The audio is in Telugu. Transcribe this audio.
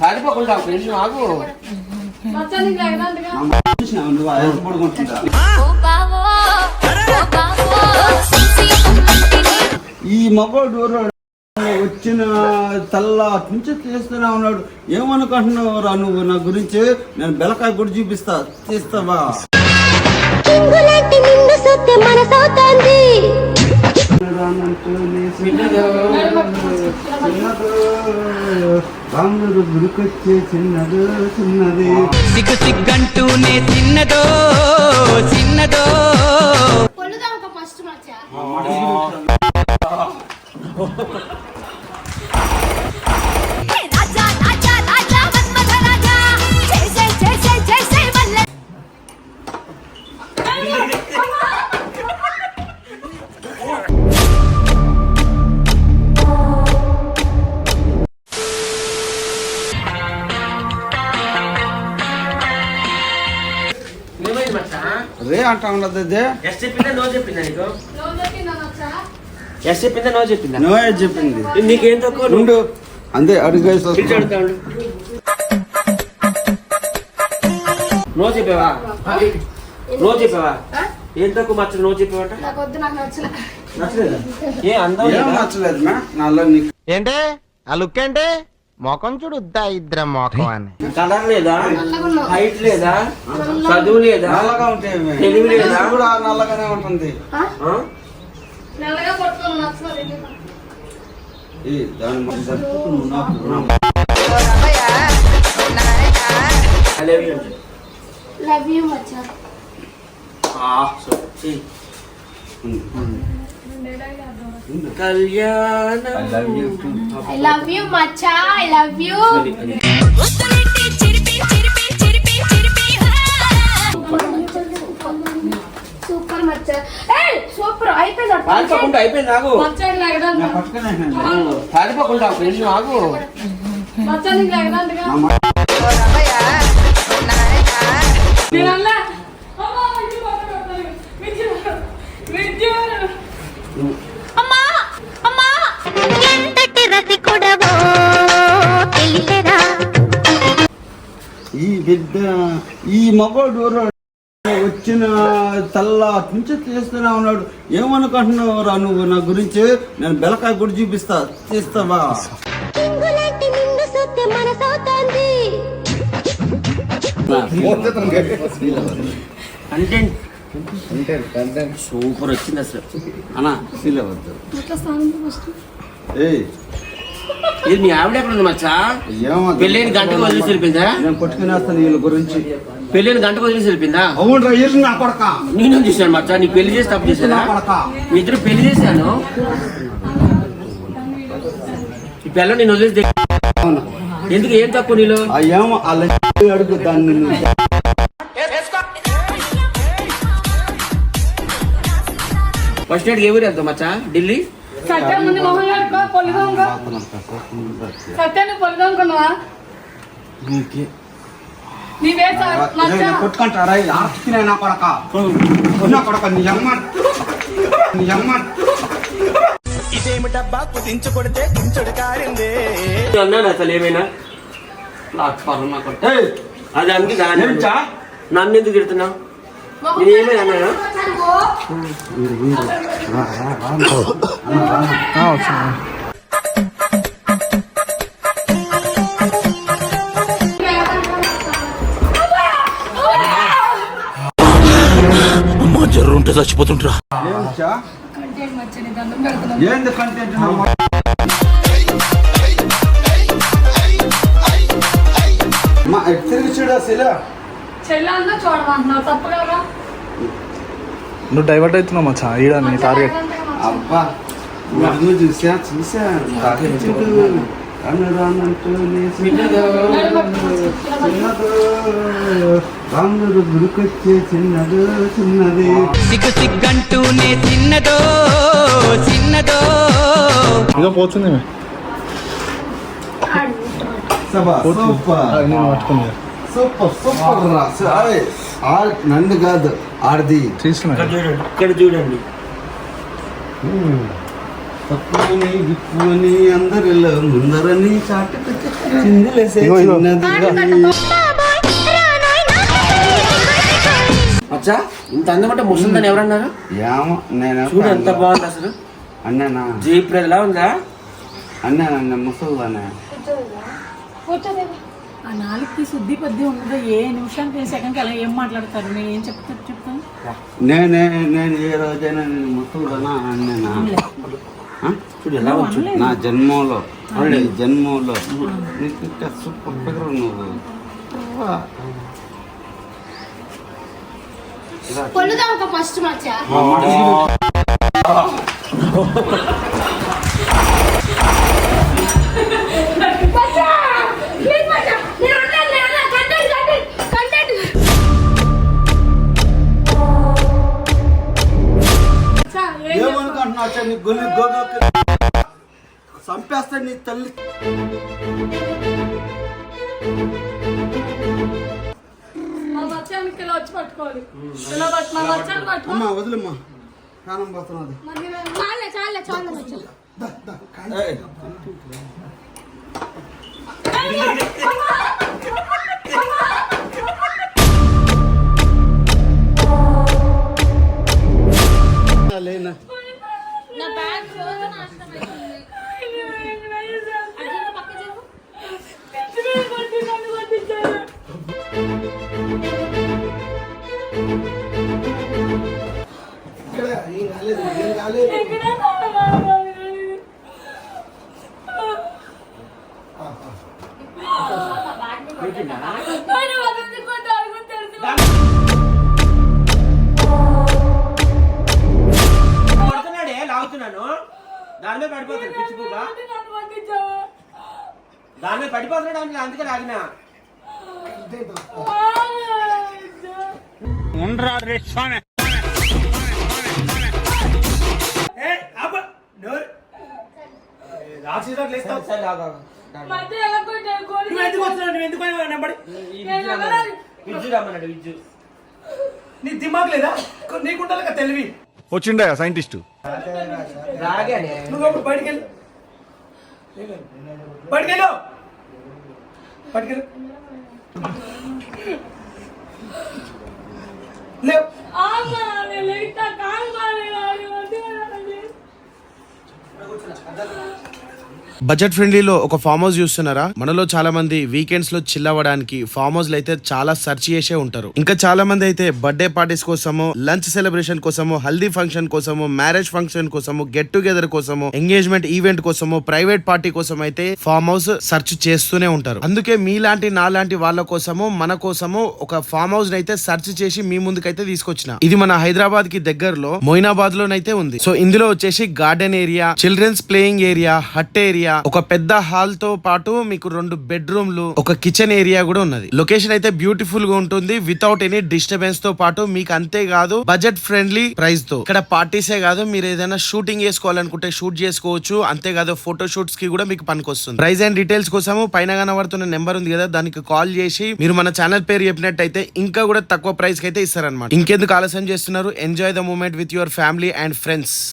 పారిపోకుండా ఒక నిమిషం నువ్వు ఈ మగోడు వచ్చిన తల్ల నుంచి తీస్తూనే ఉన్నాడు. ఏమనుకుంటున్నావు రా నువ్వు? నా గురించి నేను బెలకాయ కూడా చూపిస్తా. తీస్తావా? రాముడు గురికొచ్చే చిన్నదు చిన్నది. సిగ్గు సిగ్గంటూనే చిన్నదో చిన్నదో రాజా రే అంటా ఉన్నది అదే ఎస్ చెప్పిందా నో చెప్పిందా నీకు? ఎస్ చెప్పిందా నో చెప్పిందా? నీకేం తక్కువ అంతే అడుగు. నో చెప్పావా? నో చెప్పావా? ఏం తక్కువ మచ్చ నో చెప్పావట? నచ్చలేదా? ఏ అందం? నచ్చలేదు నాలో ఏంటి? ఆ లుక్ ఏంటి? మొఖం చూడుద్దా ఇద్దరం మొఖం అని. కలర్ లేదా? హైట్ లేదా? చదువు లేదా? నల్లగా ఉంటే? తెలివి లేదా? కూడా నల్లగానే ఉంటుంది. లవ్ యూ మచ్చా. కళ్యాణం. I love you too. I love you Maccha. I love you అది, అది. ఉత్తరెట్టి చిరిపి చిరిపి చిరిపి చిరిపి సూపర్ మచ్చా. ఏయ్ సూపర్. అయిపోయింది? పారిపోకుండా అయిపోయింది ఆగు. పారిపోకుండా రసికుడవో తెలియరా ఈ బిడ్డ ఈ మగోడు వచ్చిన తల్ల నుంచి తీస్తూనే ఉన్నాడు. ఏమనుకుంటున్నావు రా నువ్వు? నా గురించి నేను బెలకాయ కూడా చూపిస్తా. మనసవుతోంది. కంటెంట్ సూపర్ వచ్చింది అసలు. అన్నా ఫీల్ అవ్వద్దు. ఏయ్ ఇది మీ ఆవిడ ఎక్కడ ఉంది మచ్చా? ఏమవుతుంది? పెళ్ళైన గంటకు వదిలేసి వెళ్ళిపోయిందా నేను పట్టుకునేస్తాను వీళ్ళ గురించి. పెళ్ళైన గంటకు వదిలేసి వెళ్ళిపోయిందా అవును రా ఈరు నా కొడక. నేను చూసాను మచ్చా? నీ పెళ్ళి చేసి తప్పు చేశానా నా కొడక. మీ ఇద్దరు పెళ్ళి చేశాను ఈ పిల్ల నేను వదిలేసి అవును. ఎందుకు ఏం తక్కువ నీలో? ఏమో అలా అడుగు దాన్ని. ఫస్ట్ ఏ ఊరు వెళ్తావు మచ్చా? ఢిల్లీ? సత్యం ముందు మొహం కడుకో పొలిదోంగో సత్యాన్ని నీవే కొట్టుకుంటారా నా కొడక. నా కొడక నీ అమ్మ నీ అమ్మ ఇదేమిటబ్బా కుదించు కొడితే కుంచుడు కారిందే. అన్నాను అసలు ఏమైనా? కొట్ట. అది అందుకు దాని ఏమిటా? నన్ను ఎందుకు తిడుతున్నావు? నేను ఏమైనా అన్నానా? అమ్మా జర్రు ఉంటే చచ్చిపోతుంటరా ఏంది కంటెంట్ నా మ- చూడు చూడమంటున్నావు తప్పు కదా? నువ్వు డైవర్ట్ అవుతున్నావు మచ్చా ఈడ నీ టార్గెట్ అబ్బా చూసా చూసా చిన్నదో. చిన్నదో. రాముడు గురికొచ్చే చిన్నదో చిన్నది. సిగ్గు సిగ్గంటూనే చిన్నదో చిన్నదో. ఇక పోతుంది సూపర్ సూపర్ సూపర్ రా అరే, ఆ- నన్ను కాదు. ఆడది ఇక్కడ చూడండి ఇక్కడ చూడండి. తప్పుని విప్పుని అందరిలో ముందరని చిందులేసే. చిన్నది. అచ్చా ఇంత అందమంటే ముస్తుందని ఎవరన్నారు? ఏమో నేను చూడు ఎంత బాగుంది అసలు. అన్ననా? జయప్రదలా ఉందా? అన్న ముసలిదానే? ఆ నాలుగుకి శుద్ధి పద్ది ఉండదు. ఏ నిమిషానికి ఏ సెకండ్కి అలా ఏం మాట్లాడతారు? నేను ఏం చెప్తాను చెప్తాను నేనే నేను ఏ రోజైనా నేను ముసలిదానా అన్ననా? చూడు ఎలా వచ్చు నా జన్మలో. జన్మలో. నీకు ఇంకా సూపర్ ఫిగర్ నువ్వు పొల్లుదాం ఒక ఫస్ట్ మచ్చ. మా బచ్చాన్ని పట్టుకో అమ్మా వదిలేమ్మా ప్రాణం పోతున్నది చాలే చాలే చాలే కొడుతున్నాడే లాగుతున్నాను దాని మీద పడిపోతాడు మీద పడిపోతున్నాడు అంటే అందుకే లాగినా సరే, ఆగు, ఆగు. నువ్వు ఎందుకు వస్తున్నావు? నువ్వు ఎందుకు పోయినావు? నా బడి- ఈ విజ్జు రమ్మన్నాడు. విజ్జు రమ్మన్నాడు విజ్జు నీ దిమాగ్ లేదా? నీకుండాలి కదా తెలివి. వచ్చిండే సైంటిస్టు. రాగానే. నువ్వు అప్పుడు బయటికి వెళ్ళు. బయటికి వెళ్ళు. బయటికి వెళ్ళు. లేవు బడ్జెట్ ఫ్రెండ్లీలో ఒక ఫామ్ హౌస్ చూస్తున్నారా? మనలో చాలా మంది వీకెండ్స్లో చిల్ అవ్వడానికి ఫామ్ హౌస్ అయితే చాలా సెర్చ్ చేసే ఉంటారు. ఇంకా చాలా మంది అయితే బర్త్డే పార్టీస్ కోసము లంచ్ సెలబ్రేషన్ కోసము హల్దీ ఫంక్షన్ కోసము మ్యారేజ్ ఫంక్షన్ కోసము గెట్ టుగెదర్ కోసము ఎంగేజ్మెంట్ ఈవెంట్ కోసము ప్రైవేట్ పార్టీ కోసం అయితే ఫామ్ హౌస్ సెర్చ్ చేస్తూనే ఉంటారు. అందుకే మీలాంటి నాలాంటి వాళ్ళ కోసము మన కోసము ఒక ఫామ్ హౌస్ అయితే సెర్చ్ చేసి మీ ముందుకైతే తీసుకొచ్చిన. ఇది మన హైదరాబాద్కి దగ్గరలో మొయినాబాద్ లోనైతే ఉంది. సో ఇందులో వచ్చేసి garden area children's playing area hut area ఒక పెద్ద హాల్తో పాటు మీకు రెండు బెడ్రూమ్లు ఒక కిచెన్ ఏరియా కూడా ఉన్నది. లొకేషన్ అయితే బ్యూటిఫుల్గా ఉంటుంది వితౌట్ ఎనీ డిస్టర్బెన్స్తో పాటు మీకు అంతే కాదు బడ్జెట్ ఫ్రెండ్లీ ప్రైస్తో. ఇక్కడ పార్టీసే కాదు మీరు ఏదైనా షూటింగ్ చేసుకోవాలనుకుంటే షూట్ చేసుకోవచ్చు అంతేకాదు ఫోటో షూట్స్కి కూడా మీకు పనికొస్తుంది. ప్రైస్ అండ్ డీటెయిల్స్ కోసము పైన కనబడుతున్న నెంబర్ ఉంది కదా దానికి కాల్ చేసి మీరు మన ఛానల్ పేరు చెప్పినట్టయితే ఇంకా కూడా తక్కువ ప్రైస్కి అయితే ఇస్తారనమాట ఇంకెందుకు ఆలస్యం చేస్తున్నారు? Enjoy the moment with your family and friends